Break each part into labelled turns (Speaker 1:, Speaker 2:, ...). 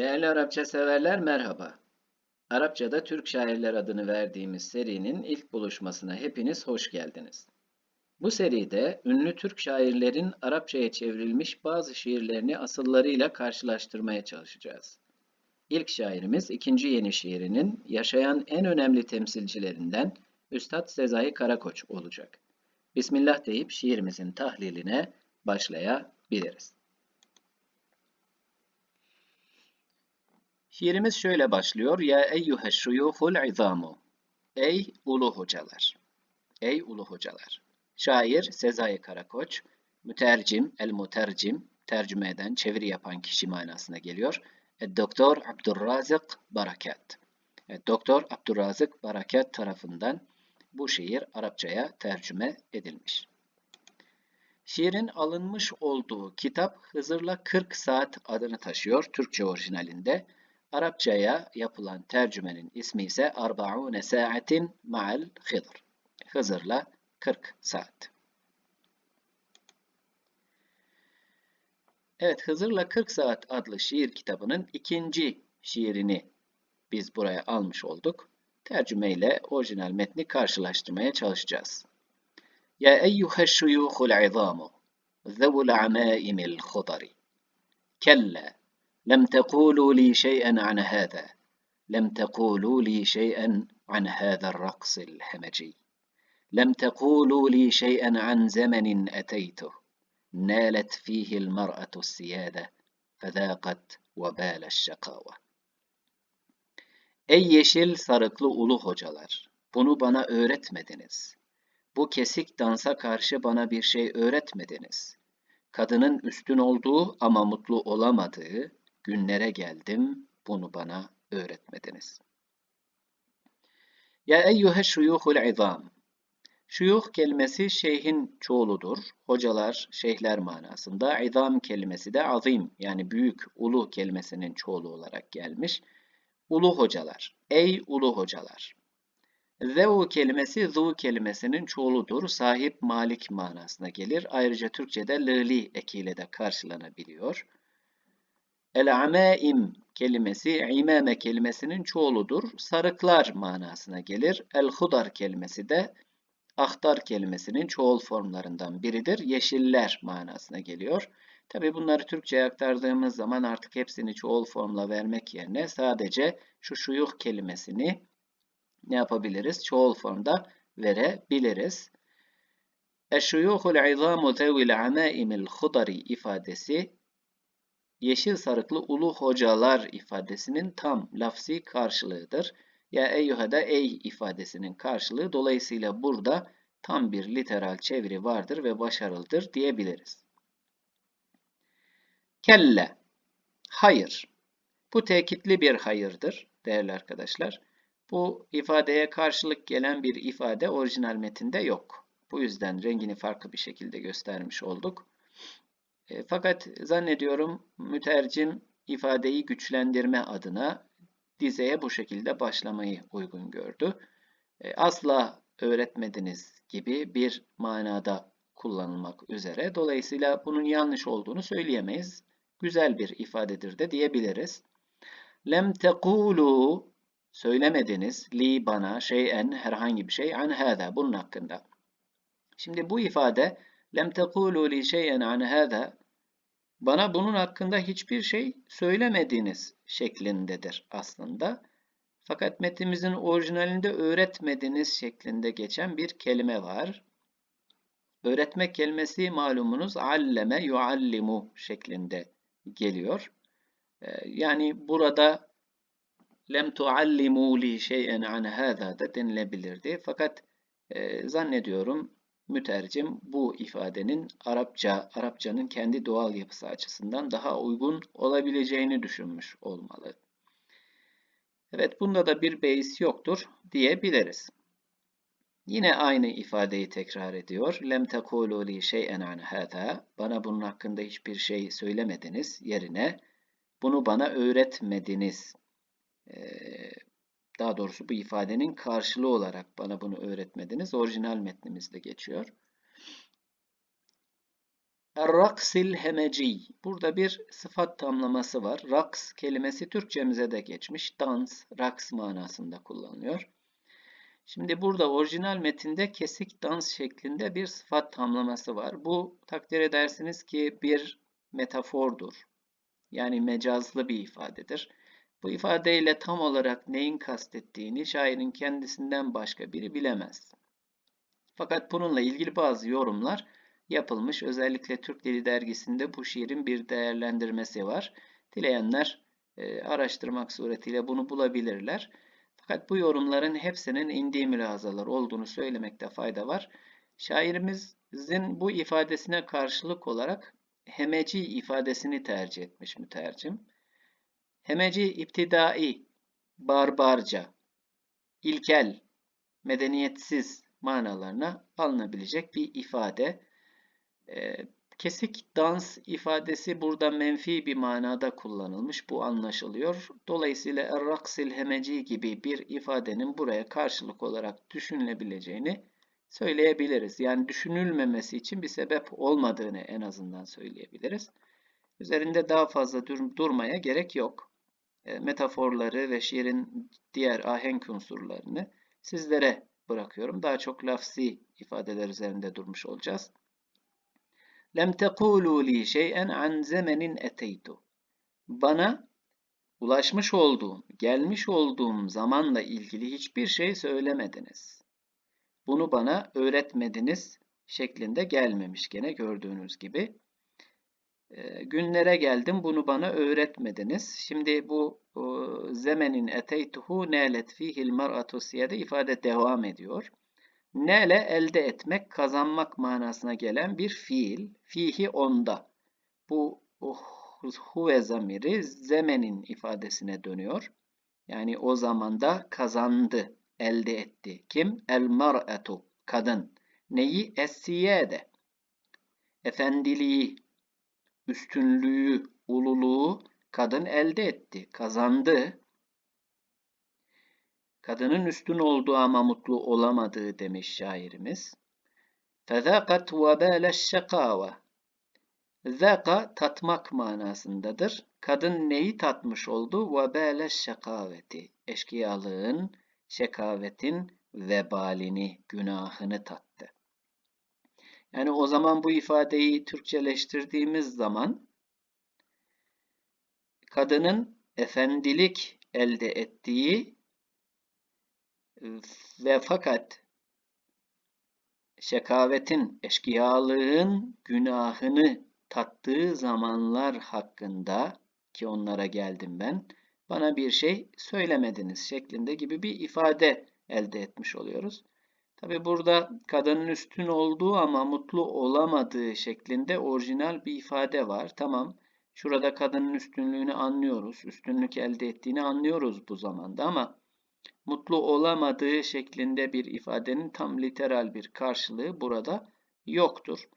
Speaker 1: Değerli Arapça severler merhaba. Arapçada Türk şairler adını verdiğimiz serinin ilk buluşmasına hepiniz hoş geldiniz. Bu seride ünlü Türk şairlerin Arapçaya çevrilmiş bazı şiirlerini asıllarıyla karşılaştırmaya çalışacağız. İlk şairimiz ikinci yeni şiirinin yaşayan en önemli temsilcilerinden Üstad Sezai Karakoç olacak. Bismillah deyip şiirimizin tahliline başlayabiliriz. Şiirimiz şöyle başlıyor. Ya eyyühe şuyuhul izamu. Ey ulu hocalar. Ey ulu hocalar. Şair Sezai Karakoç, mütercim, el mutercim, tercüme eden, çeviri yapan kişi manasına geliyor. Doktor Abdurrazık Barakat. Doktor Abdurrazık Barakat tarafından bu şiir Arapçaya tercüme edilmiş. Şiirin alınmış olduğu kitap Hızır'la 40 Saat adını taşıyor Türkçe orijinalinde. Arapçaya yapılan tercümenin ismi ise Arbaune Saatin Ma'al Hızır. Hızır'la 40 saat. Evet, Hızır'la 40 Saat adlı şiir kitabının ikinci şiirini biz buraya almış olduk. Tercüme ile orijinal metni karşılaştırmaya çalışacağız. Ya eyyuha şuyuhul izamu zevul amaimil khudari kella لم تقولوا لي شيئا عن هذا لم تقولوا لي شيئا عن هذا الرقص الهمجي لم تقولوا لي شيئا عن زمن أتيته نالت فيه المرأة السيادة فذاقت وبال الشقاوة Ey yeşil sarıklı ulu hocalar! Bunu bana öğretmediniz. Bu kesik dansa karşı bana bir şey öğretmediniz. Kadının üstün olduğu ama mutlu olamadığı, günlere geldim, bunu bana öğretmediniz. Ya eyyühe şuyuhul izam. Şuyuh kelimesi şeyhin çoğuludur. Hocalar, şeyhler manasında. İzam kelimesi de azim yani büyük, ulu kelimesinin çoğulu olarak gelmiş. Ulu hocalar. Ey ulu hocalar. Zevu kelimesi zu kelimesinin çoğuludur. Sahip, malik manasına gelir. Ayrıca Türkçe'de lili ekiyle de karşılanabiliyor. El-amaim kelimesi imame kelimesinin çoğuludur. Sarıklar manasına gelir. El-hudar kelimesi de ahtar kelimesinin çoğul formlarından biridir. Yeşiller manasına geliyor. Tabi bunları Türkçe'ye aktardığımız zaman artık hepsini çoğul formla vermek yerine sadece şu şuyuh kelimesini ne yapabiliriz? Çoğul formda verebiliriz. Eşşuyuhul izamu zevil amaimil hudari ifadesi yeşil sarıklı ulu hocalar ifadesinin tam lafsi karşılığıdır. Ya eyyuhada ey ifadesinin karşılığı. Dolayısıyla burada tam bir literal çeviri vardır ve başarılıdır diyebiliriz. Kelle. Hayır. Bu tekitli bir hayırdır değerli arkadaşlar. Bu ifadeye karşılık gelen bir ifade orijinal metinde yok. Bu yüzden rengini farklı bir şekilde göstermiş olduk. E, fakat zannediyorum mütercim ifadeyi güçlendirme adına dizeye bu şekilde başlamayı uygun gördü. E, asla öğretmediniz gibi bir manada kullanılmak üzere. Dolayısıyla bunun yanlış olduğunu söyleyemeyiz. Güzel bir ifadedir de diyebiliriz. Lem tekulu söylemediniz li bana şeyen herhangi bir şey an hâzâ bunun hakkında. Şimdi bu ifade lem tekulu li şeyen an hâzâ bana bunun hakkında hiçbir şey söylemediniz şeklindedir aslında. Fakat metimizin orijinalinde öğretmediniz şeklinde geçen bir kelime var. Öğretmek kelimesi malumunuz alleme yuallimu şeklinde geliyor. Ee, yani burada lem tuallimu li şey'en an hâzâ da denilebilirdi. Fakat e, zannediyorum mütercim bu ifadenin Arapça, Arapçanın kendi doğal yapısı açısından daha uygun olabileceğini düşünmüş olmalı. Evet bunda da bir beis yoktur diyebiliriz. Yine aynı ifadeyi tekrar ediyor. Lem tekulu li şey'en an hâzâ. Bana bunun hakkında hiçbir şey söylemediniz. Yerine bunu bana öğretmediniz. Ee, daha doğrusu bu ifadenin karşılığı olarak bana bunu öğretmediniz. Orijinal metnimizde geçiyor. Er-raksil hemeci. Burada bir sıfat tamlaması var. Raks kelimesi Türkçemize de geçmiş. Dans, raks manasında kullanılıyor. Şimdi burada orijinal metinde kesik dans şeklinde bir sıfat tamlaması var. Bu takdir edersiniz ki bir metafordur. Yani mecazlı bir ifadedir. Bu ifadeyle tam olarak neyin kastettiğini şairin kendisinden başka biri bilemez. Fakat bununla ilgili bazı yorumlar yapılmış. Özellikle Türk Dili Dergisi'nde bu şiirin bir değerlendirmesi var. Dileyenler e, araştırmak suretiyle bunu bulabilirler. Fakat bu yorumların hepsinin indiği mülazalar olduğunu söylemekte fayda var. Şairimizin bu ifadesine karşılık olarak hemeci ifadesini tercih etmiş mütercim. Hemeci iptidai, barbarca, ilkel, medeniyetsiz manalarına alınabilecek bir ifade. Ee, kesik dans ifadesi burada menfi bir manada kullanılmış. Bu anlaşılıyor. Dolayısıyla er-raksil hemeci gibi bir ifadenin buraya karşılık olarak düşünülebileceğini söyleyebiliriz. Yani düşünülmemesi için bir sebep olmadığını en azından söyleyebiliriz. Üzerinde daha fazla dur durmaya gerek yok. E, metaforları ve şiirin diğer ahenk unsurlarını sizlere bırakıyorum. Daha çok lafsi ifadeler üzerinde durmuş olacağız. Lem tekulu li şey'en an zemenin eteytu. Bana ulaşmış olduğum, gelmiş olduğum zamanla ilgili hiçbir şey söylemediniz. Bunu bana öğretmediniz şeklinde gelmemiş gene gördüğünüz gibi. Günlere geldim bunu bana öğretmediniz. Şimdi bu zemenin eteytuhu nelet fihil mar'atu siyade ifade devam ediyor. Nele elde etmek, kazanmak manasına gelen bir fiil. Fihi onda. Bu huve zamiri zemenin ifadesine dönüyor. Yani o zamanda kazandı, elde etti. Kim? El mar'atu, kadın. Neyi? Es-siyade. Efendiliği, üstünlüğü, ululuğu kadın elde etti, kazandı. Kadının üstün olduğu ama mutlu olamadığı demiş şairimiz. فَذَاقَتْ وَبَالَ الشَّقَاوَةِ Zaka tatmak manasındadır. Kadın neyi tatmış oldu? وَبَالَ الشَّقَاوَةِ Eşkıyalığın, şekavetin vebalini, günahını tattı. Yani o zaman bu ifadeyi Türkçeleştirdiğimiz zaman kadının efendilik elde ettiği ve fakat şekavetin, eşkıyalığın günahını tattığı zamanlar hakkında ki onlara geldim ben, bana bir şey söylemediniz şeklinde gibi bir ifade elde etmiş oluyoruz. Tabi burada kadının üstün olduğu ama mutlu olamadığı şeklinde orijinal bir ifade var. Tamam, şurada kadının üstünlüğünü anlıyoruz, üstünlük elde ettiğini anlıyoruz bu zamanda ama mutlu olamadığı şeklinde bir ifadenin tam literal bir karşılığı burada yoktur.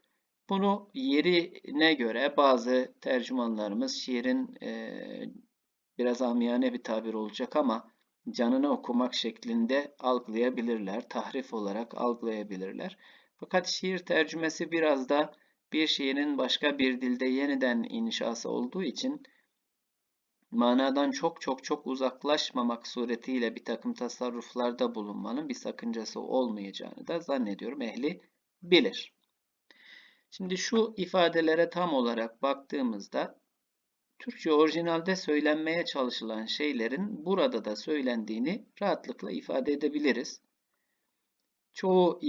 Speaker 1: Bunu yerine göre bazı tercümanlarımız şiirin e, biraz amiyane bir tabir olacak ama canını okumak şeklinde algılayabilirler. Tahrif olarak algılayabilirler. Fakat şiir tercümesi biraz da bir şiirin başka bir dilde yeniden inşası olduğu için manadan çok çok çok uzaklaşmamak suretiyle bir takım tasarruflarda bulunmanın bir sakıncası olmayacağını da zannediyorum ehli bilir. Şimdi şu ifadelere tam olarak baktığımızda Türkçe orijinalde söylenmeye çalışılan şeylerin burada da söylendiğini rahatlıkla ifade edebiliriz. Çoğu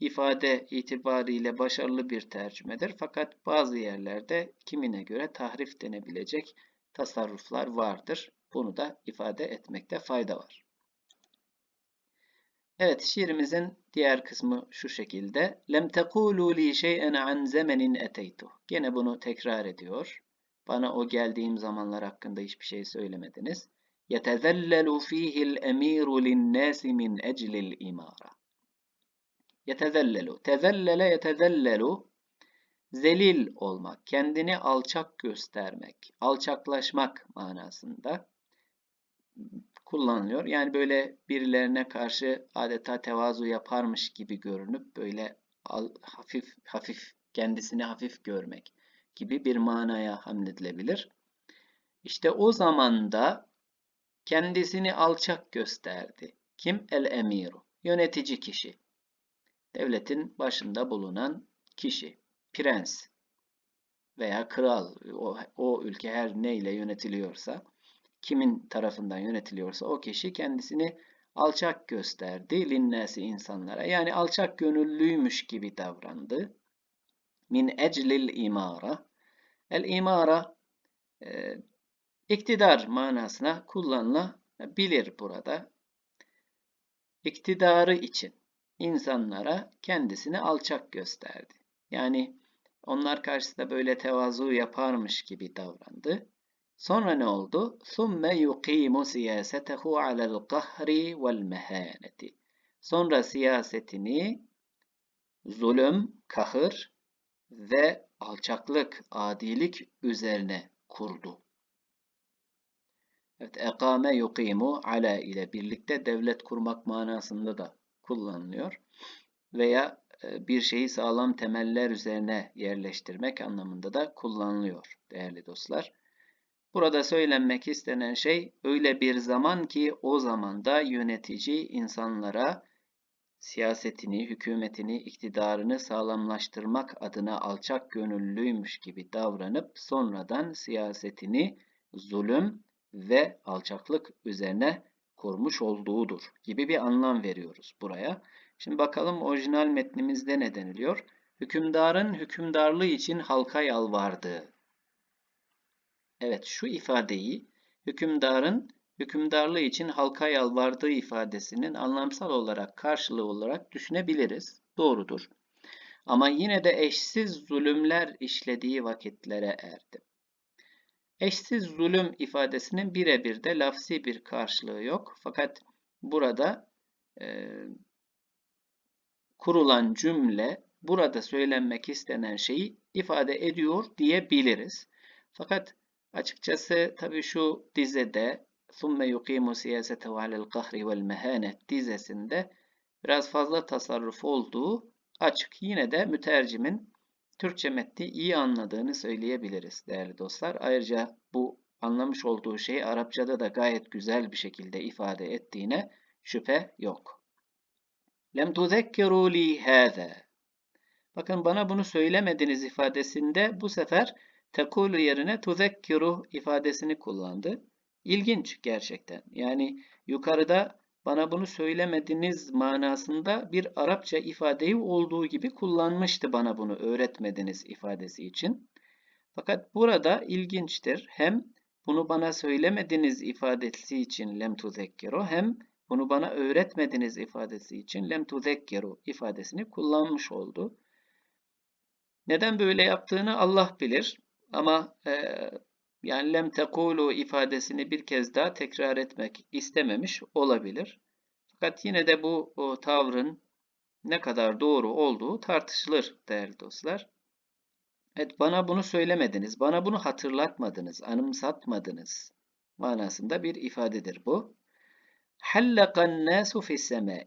Speaker 1: ifade itibariyle başarılı bir tercümedir fakat bazı yerlerde kimine göre tahrif denebilecek tasarruflar vardır. Bunu da ifade etmekte fayda var. Evet şiirimizin diğer kısmı şu şekilde. Lem tekulu li şey'en an zemenin eteytu. Gene bunu tekrar ediyor. Bana o geldiğim zamanlar hakkında hiçbir şey söylemediniz. يَتَذَلَّلُ ف۪يهِ الْاَم۪يرُ لِلنَّاسِ مِنْ اَجْلِ الْاِمَارَةِ يَتَذَلَّلُ Tezellele yetezellelu zelil olmak, kendini alçak göstermek, alçaklaşmak manasında kullanılıyor. Yani böyle birilerine karşı adeta tevazu yaparmış gibi görünüp böyle hafif hafif kendisini hafif görmek gibi bir manaya hamledilebilir. İşte o zaman da kendisini alçak gösterdi. Kim? El emiru. Yönetici kişi. Devletin başında bulunan kişi. Prens veya kral. O, o ülke her neyle yönetiliyorsa, kimin tarafından yönetiliyorsa o kişi kendisini alçak gösterdi linnesi insanlara. Yani alçak gönüllüymüş gibi davrandı Min eclil imara. El imara e, iktidar manasına kullanılabilir burada. İktidarı için insanlara kendisini alçak gösterdi. Yani onlar karşısında böyle tevazu yaparmış gibi davrandı. Sonra ne oldu? ثُمَّ يُقِيمُ سِيَاسَتَهُ عَلَى الْقَهْرِ وَالْمَهَانَةِ Sonra siyasetini zulüm, kahır ve alçaklık, adilik üzerine kurdu. Evet, ekame yuqimu ala ile birlikte devlet kurmak manasında da kullanılıyor. Veya e, bir şeyi sağlam temeller üzerine yerleştirmek anlamında da kullanılıyor değerli dostlar. Burada söylenmek istenen şey öyle bir zaman ki o zamanda yönetici insanlara siyasetini, hükümetini, iktidarını sağlamlaştırmak adına alçak gönüllüymüş gibi davranıp sonradan siyasetini zulüm ve alçaklık üzerine kurmuş olduğudur gibi bir anlam veriyoruz buraya. Şimdi bakalım orijinal metnimizde ne deniliyor? Hükümdarın hükümdarlığı için halka yalvardığı. Evet şu ifadeyi hükümdarın hükümdarlığı için halka yalvardığı ifadesinin anlamsal olarak karşılığı olarak düşünebiliriz. Doğrudur. Ama yine de eşsiz zulümler işlediği vakitlere erdi. Eşsiz zulüm ifadesinin birebir de lafsi bir karşılığı yok. Fakat burada e, kurulan cümle burada söylenmek istenen şeyi ifade ediyor diyebiliriz. Fakat açıkçası tabii şu dizede ثُمَّ يُقِيمُ سِيَاسَتَهُ عَلَى الْقَهْرِ وَالْمَهَانَةِ dizesinde biraz fazla tasarruf olduğu açık. Yine de mütercimin Türkçe metni iyi anladığını söyleyebiliriz değerli dostlar. Ayrıca bu anlamış olduğu şeyi Arapçada da gayet güzel bir şekilde ifade ettiğine şüphe yok. Lem tuzekkiru li hâzâ. Bakın bana bunu söylemediniz ifadesinde bu sefer tekulu yerine tuzekkiru ifadesini kullandı. İlginç gerçekten. Yani yukarıda bana bunu söylemediniz manasında bir Arapça ifadeyi olduğu gibi kullanmıştı bana bunu öğretmediniz ifadesi için. Fakat burada ilginçtir. Hem bunu bana söylemediniz ifadesi için lem tuzekkiru hem bunu bana öğretmediniz ifadesi için lem tuzekkiru ifadesini kullanmış oldu. Neden böyle yaptığını Allah bilir. Ama e, yani lem tekulu ifadesini bir kez daha tekrar etmek istememiş olabilir. Fakat yine de bu o tavrın ne kadar doğru olduğu tartışılır değerli dostlar. Evet bana bunu söylemediniz, bana bunu hatırlatmadınız, anımsatmadınız manasında bir ifadedir bu. Hallakan nasu fis semai.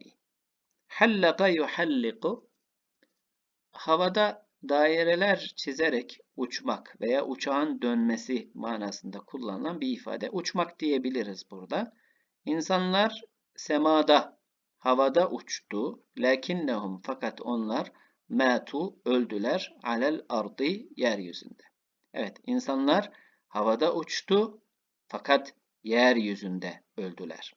Speaker 1: Hallaka yuhalliku havada daireler çizerek uçmak veya uçağın dönmesi manasında kullanılan bir ifade. Uçmak diyebiliriz burada. İnsanlar semada, havada uçtu. Lakinnehum fakat onlar matu öldüler alel ardı yeryüzünde. Evet insanlar havada uçtu fakat yeryüzünde öldüler.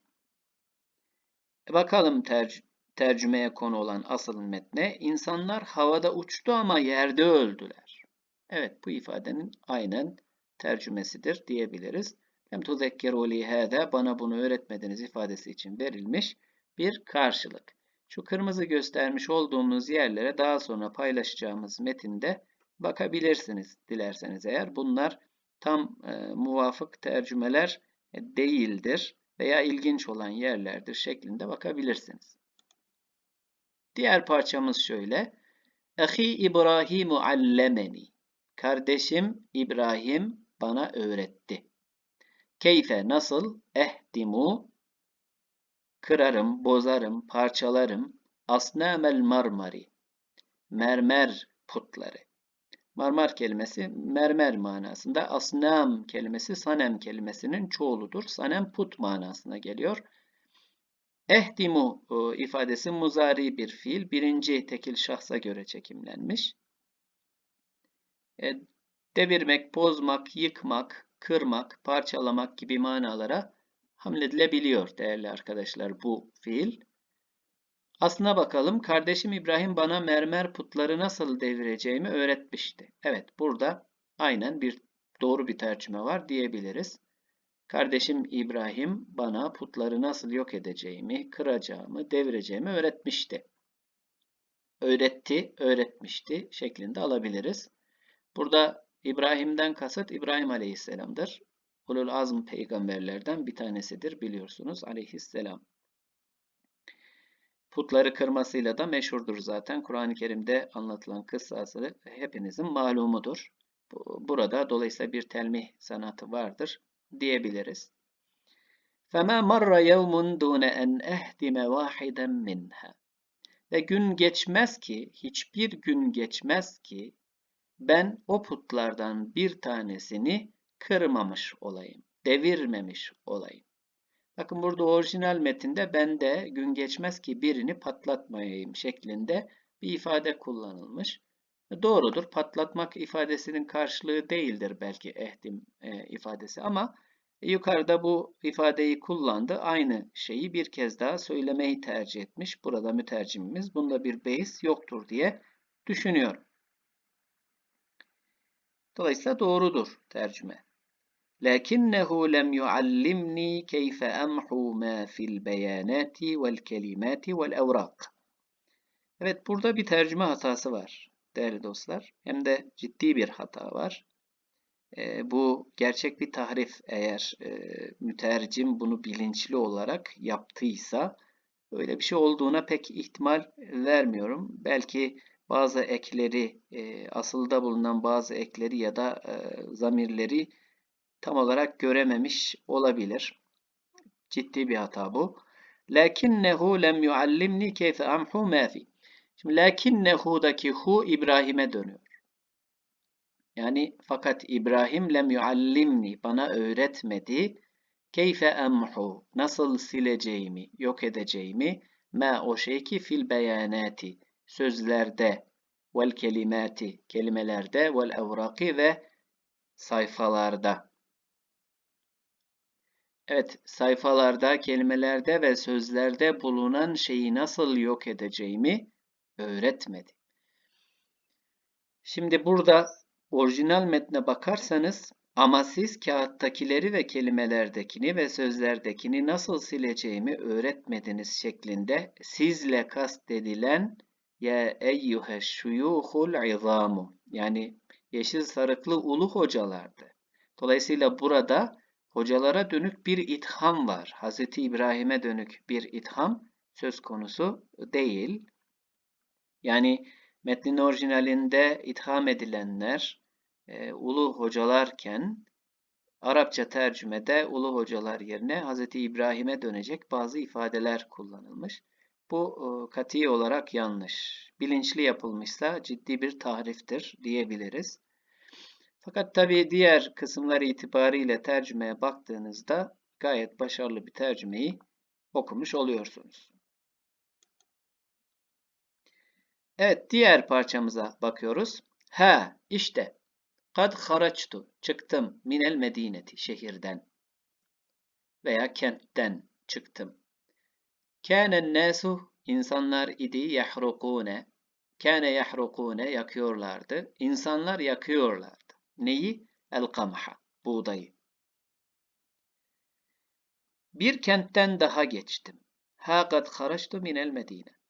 Speaker 1: E bakalım tercih tercümeye konu olan asıl metne insanlar havada uçtu ama yerde öldüler. Evet bu ifadenin aynen tercümesidir diyebiliriz. Hem tuzekkeru li hâdâ bana bunu öğretmediniz ifadesi için verilmiş bir karşılık. Şu kırmızı göstermiş olduğumuz yerlere daha sonra paylaşacağımız metinde bakabilirsiniz dilerseniz eğer. Bunlar tam e, muvafık tercümeler değildir veya ilginç olan yerlerdir şeklinde bakabilirsiniz. Diğer parçamız şöyle. Ahi İbrahimu allemeni. Kardeşim İbrahim bana öğretti. Keyfe nasıl ehdimu kırarım, bozarım, parçalarım asnamel marmari mermer putları Marmar kelimesi mermer manasında. Asnam kelimesi sanem kelimesinin çoğuludur. Sanem put manasına geliyor. Ehdimu e, ifadesi muzari bir fiil. Birinci tekil şahsa göre çekimlenmiş. E, devirmek, bozmak, yıkmak, kırmak, parçalamak gibi manalara hamledilebiliyor değerli arkadaşlar bu fiil. Aslına bakalım. Kardeşim İbrahim bana mermer putları nasıl devireceğimi öğretmişti. Evet, burada aynen bir doğru bir tercüme var diyebiliriz. Kardeşim İbrahim bana putları nasıl yok edeceğimi, kıracağımı, devireceğimi öğretmişti. Öğretti, öğretmişti şeklinde alabiliriz. Burada İbrahim'den kasıt İbrahim Aleyhisselam'dır. Ulul azm peygamberlerden bir tanesidir biliyorsunuz Aleyhisselam. Putları kırmasıyla da meşhurdur zaten. Kur'an-ı Kerim'de anlatılan kıssası hepinizin malumudur. Burada dolayısıyla bir telmih sanatı vardır diyebiliriz. فَمَا مَرَّ يَوْمٌ دُونَ اَنْ اَهْدِمَ وَاحِدًا مِنْهَا Ve gün geçmez ki, hiçbir gün geçmez ki ben o putlardan bir tanesini kırmamış olayım, devirmemiş olayım. Bakın burada orijinal metinde ben de gün geçmez ki birini patlatmayayım şeklinde bir ifade kullanılmış. Doğrudur. Patlatmak ifadesinin karşılığı değildir belki ehdim e, ifadesi ama yukarıda bu ifadeyi kullandı. Aynı şeyi bir kez daha söylemeyi tercih etmiş. Burada mütercimimiz bunda bir beis yoktur diye düşünüyor. Dolayısıyla doğrudur tercüme. Lakinnehu lem yuallimni keyfe emhu ma fil beyanati vel kelimati vel evrak. Evet burada bir tercüme hatası var değerli dostlar. Hem de ciddi bir hata var. E, bu gerçek bir tahrif eğer e, mütercim bunu bilinçli olarak yaptıysa öyle bir şey olduğuna pek ihtimal vermiyorum. Belki bazı ekleri, e, asılda bulunan bazı ekleri ya da e, zamirleri tam olarak görememiş olabilir. Ciddi bir hata bu. Lakinnehu lem yuallimni keyfe amhu ma fi. Şimdi lakinnehu'daki hu İbrahim'e dönüyor. Yani fakat İbrahim lem yuallimni bana öğretmedi. Keyfe emhu nasıl sileceğimi, yok edeceğimi ma o şey ki fil beyanati sözlerde vel kelimati kelimelerde vel evraki ve sayfalarda. Evet, sayfalarda, kelimelerde ve sözlerde bulunan şeyi nasıl yok edeceğimi öğretmedi. Şimdi burada orijinal metne bakarsanız ama siz kağıttakileri ve kelimelerdekini ve sözlerdekini nasıl sileceğimi öğretmediniz şeklinde sizle kastedilen ya eyyuhe şuyuhul izamu yani yeşil sarıklı ulu hocalardı. Dolayısıyla burada hocalara dönük bir itham var. Hz. İbrahim'e dönük bir itham söz konusu değil. Yani metnin orijinalinde itham edilenler e, ulu hocalarken Arapça tercümede ulu hocalar yerine Hz. İbrahim'e dönecek bazı ifadeler kullanılmış. Bu e, kati olarak yanlış. Bilinçli yapılmışsa ciddi bir tahriftir diyebiliriz. Fakat tabi diğer kısımlar itibariyle tercümeye baktığınızda gayet başarılı bir tercümeyi okumuş oluyorsunuz. Evet diğer parçamıza bakıyoruz. Ha işte kad haraçtu çıktım minel medineti şehirden veya kentten çıktım. Kânen nâsu insanlar idi yahrukûne kâne yahrukûne yakıyorlardı. İnsanlar yakıyorlar. Neyi? El-kamha, buğdayı. Bir kentten daha geçtim. Ha kad haraçtu minel medine.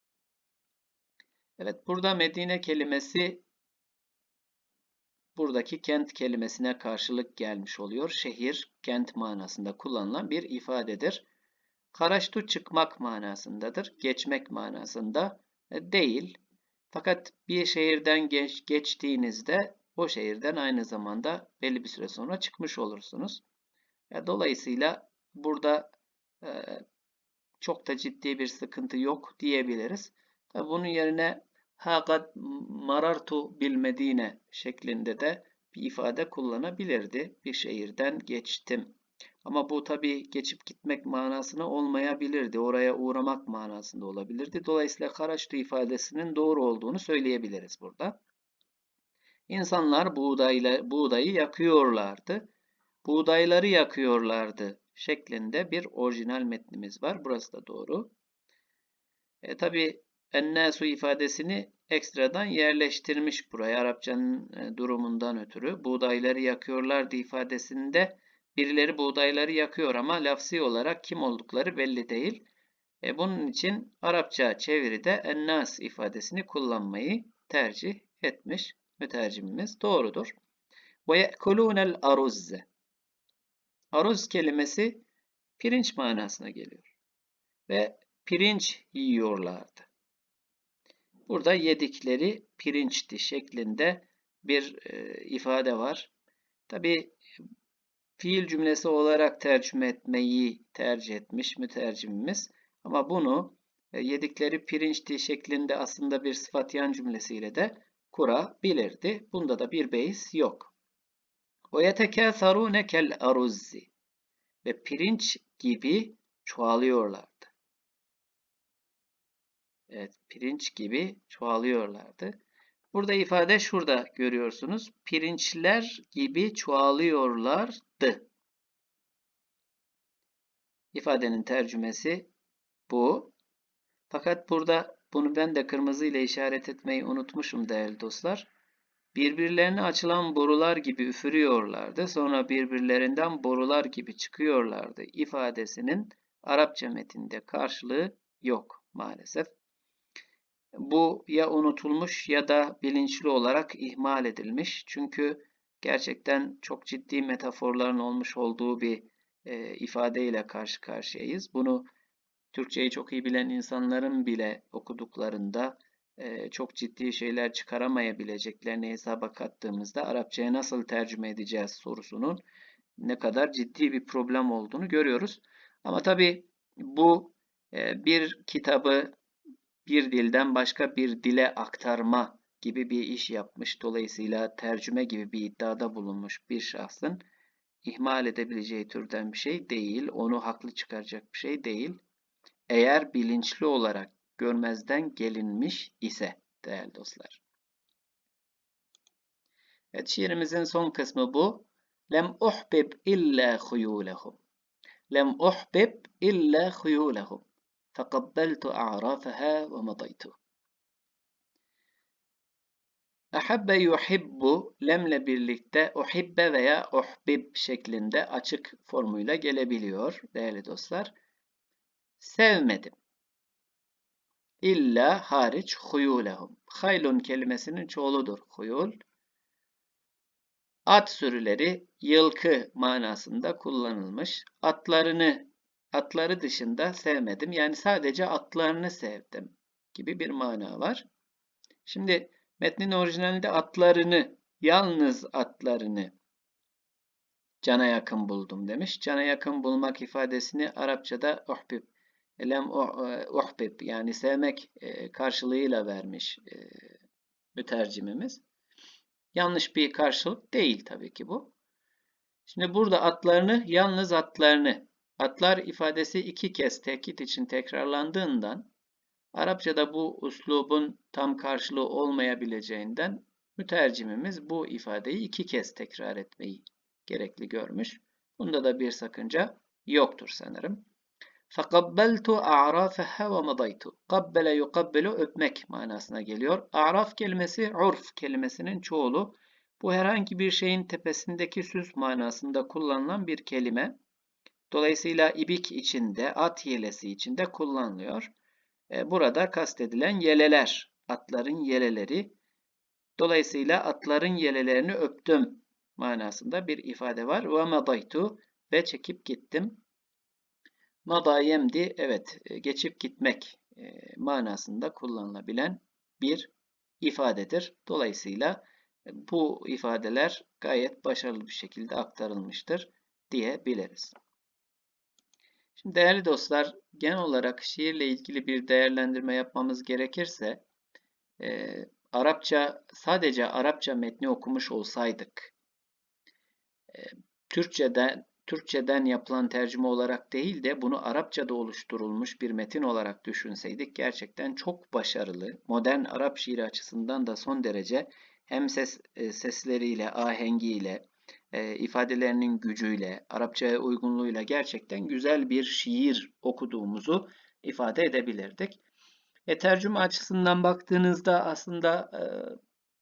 Speaker 1: Evet burada Medine kelimesi buradaki kent kelimesine karşılık gelmiş oluyor. Şehir, kent manasında kullanılan bir ifadedir. Karaştu çıkmak manasındadır. Geçmek manasında e, değil. Fakat bir şehirden geç, geçtiğinizde o şehirden aynı zamanda belli bir süre sonra çıkmış olursunuz. Dolayısıyla burada çok da ciddi bir sıkıntı yok diyebiliriz. Bunun yerine ha kad marartu bil medine şeklinde de bir ifade kullanabilirdi. Bir şehirden geçtim. Ama bu tabii geçip gitmek manasına olmayabilirdi. Oraya uğramak manasında olabilirdi. Dolayısıyla karaçtu ifadesinin doğru olduğunu söyleyebiliriz burada. İnsanlar buğdayla, buğdayı yakıyorlardı. Buğdayları yakıyorlardı şeklinde bir orijinal metnimiz var. Burası da doğru. E, tabii ennasu ifadesini ekstradan yerleştirmiş buraya Arapçanın e, durumundan ötürü. Buğdayları yakıyorlardı ifadesinde birileri buğdayları yakıyor ama lafsi olarak kim oldukları belli değil. E, bunun için Arapça çeviride ennas ifadesini kullanmayı tercih etmiş mütercimimiz. Doğrudur. Ve ye'kulûnel aruzze. Aruz kelimesi pirinç manasına geliyor. Ve pirinç yiyorlardı. Burada yedikleri pirinçti şeklinde bir e, ifade var. Tabi fiil cümlesi olarak tercüme etmeyi tercih etmiş mütercimimiz. Ama bunu e, yedikleri pirinçti şeklinde aslında bir sıfatyan cümlesiyle de kurabilirdi. Bunda da bir beis yok. وَيَتَكَاثَرُونَ كَالْأَرُزِّ Ve pirinç gibi çoğalıyorlardı. Evet, pirinç gibi çoğalıyorlardı. Burada ifade şurada görüyorsunuz. Pirinçler gibi çoğalıyorlardı. İfadenin tercümesi bu. Fakat burada bunu ben de kırmızı ile işaret etmeyi unutmuşum değerli dostlar. Birbirlerine açılan borular gibi üfürüyorlardı. Sonra birbirlerinden borular gibi çıkıyorlardı. İfadesinin Arapça metinde karşılığı yok maalesef. Bu ya unutulmuş ya da bilinçli olarak ihmal edilmiş. Çünkü gerçekten çok ciddi metaforların olmuş olduğu bir e, ifadeyle karşı karşıyayız. Bunu Türkçeyi çok iyi bilen insanların bile okuduklarında e, çok ciddi şeyler çıkaramayabileceklerini hesaba kattığımızda Arapçaya nasıl tercüme edeceğiz sorusunun ne kadar ciddi bir problem olduğunu görüyoruz. Ama tabii bu e, bir kitabı bir dilden başka bir dile aktarma gibi bir iş yapmış. Dolayısıyla tercüme gibi bir iddiada bulunmuş bir şahsın ihmal edebileceği türden bir şey değil. Onu haklı çıkaracak bir şey değil. Eğer bilinçli olarak görmezden gelinmiş ise değerli dostlar. Evet şiirimizin son kısmı bu. Lem uhbib illa huyulehum. Lem uhbib illa huyulehum. فقبلت أعرافها ومضيت Ahabbe yuhibbu lemle birlikte uhibbe veya uhbib şeklinde açık formuyla gelebiliyor değerli dostlar. Sevmedim. İlla hariç huyulehum. Haylun kelimesinin çoğuludur. Huyul. At sürüleri yılkı manasında kullanılmış. Atlarını Atları dışında sevmedim. Yani sadece atlarını sevdim gibi bir mana var. Şimdi metnin orijinalinde atlarını, yalnız atlarını cana yakın buldum demiş. Cana yakın bulmak ifadesini Arapçada uhbib, lem uhbib yani sevmek e, karşılığıyla vermiş e, mütercimimiz. Yanlış bir karşılık değil tabii ki bu. Şimdi burada atlarını, yalnız atlarını Atlar ifadesi iki kez tekit için tekrarlandığından Arapçada bu uslubun tam karşılığı olmayabileceğinden mütercimimiz bu ifadeyi iki kez tekrar etmeyi gerekli görmüş. Bunda da bir sakınca yoktur sanırım. فَقَبَّلْتُ أَعْرَافَهَا وَمَضَيْتُ Kabbele yukabbelu öpmek manasına geliyor. A'raf kelimesi urf kelimesinin çoğulu. Bu herhangi bir şeyin tepesindeki süs manasında kullanılan bir kelime. Dolayısıyla ibik içinde, at yelesi içinde kullanılıyor. E, burada kastedilen yeleler, atların yeleleri. Dolayısıyla atların yelelerini öptüm manasında bir ifade var. Ve ve çekip gittim. Madayemdi, evet e, geçip gitmek e, manasında kullanılabilen bir ifadedir. Dolayısıyla bu ifadeler gayet başarılı bir şekilde aktarılmıştır diyebiliriz. Şimdi değerli dostlar, genel olarak şiirle ilgili bir değerlendirme yapmamız gerekirse, e, Arapça sadece Arapça metni okumuş olsaydık e, Türkçeden Türkçeden yapılan tercüme olarak değil de bunu Arapçada oluşturulmuş bir metin olarak düşünseydik gerçekten çok başarılı, modern Arap şiiri açısından da son derece hem ses e, sesleriyle, ahengiyle, e, ifadelerinin gücüyle, Arapçaya uygunluğuyla gerçekten güzel bir şiir okuduğumuzu ifade edebilirdik. E, tercüme açısından baktığınızda aslında e,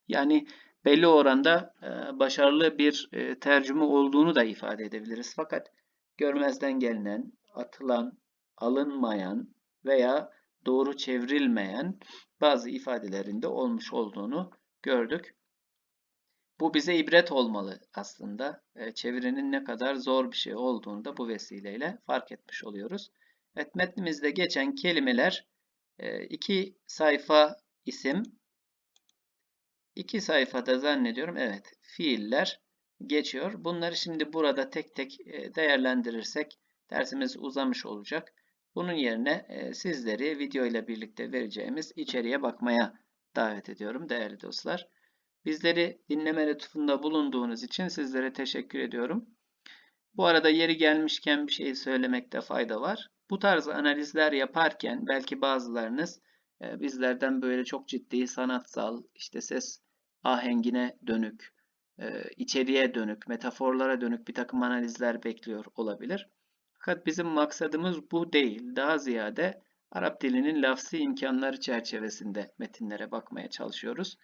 Speaker 1: yani belli oranda e, başarılı bir e, tercüme olduğunu da ifade edebiliriz. Fakat görmezden gelinen, atılan, alınmayan veya doğru çevrilmeyen bazı ifadelerinde olmuş olduğunu gördük. Bu bize ibret olmalı aslında. E, çevirinin ne kadar zor bir şey olduğunu da bu vesileyle fark etmiş oluyoruz. Evet, metnimizde geçen kelimeler e, iki sayfa isim, iki sayfada zannediyorum evet fiiller geçiyor. Bunları şimdi burada tek tek e, değerlendirirsek dersimiz uzamış olacak. Bunun yerine e, sizleri video ile birlikte vereceğimiz içeriye bakmaya davet ediyorum değerli dostlar. Bizleri dinleme lütfunda bulunduğunuz için sizlere teşekkür ediyorum. Bu arada yeri gelmişken bir şey söylemekte fayda var. Bu tarz analizler yaparken belki bazılarınız e, bizlerden böyle çok ciddi sanatsal, işte ses ahengine dönük, e, içeriye dönük, metaforlara dönük bir takım analizler bekliyor olabilir. Fakat bizim maksadımız bu değil. Daha ziyade Arap dilinin lafsi imkanları çerçevesinde metinlere bakmaya çalışıyoruz.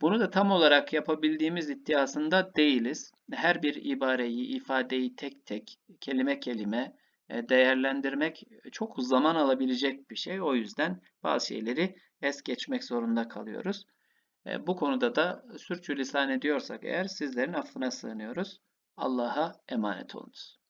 Speaker 1: Bunu da tam olarak yapabildiğimiz iddiasında değiliz. Her bir ibareyi, ifadeyi tek tek, kelime kelime e, değerlendirmek çok zaman alabilecek bir şey. O yüzden bazı şeyleri es geçmek zorunda kalıyoruz. E, bu konuda da sürçülisan ediyorsak eğer sizlerin affına sığınıyoruz. Allah'a emanet olunuz.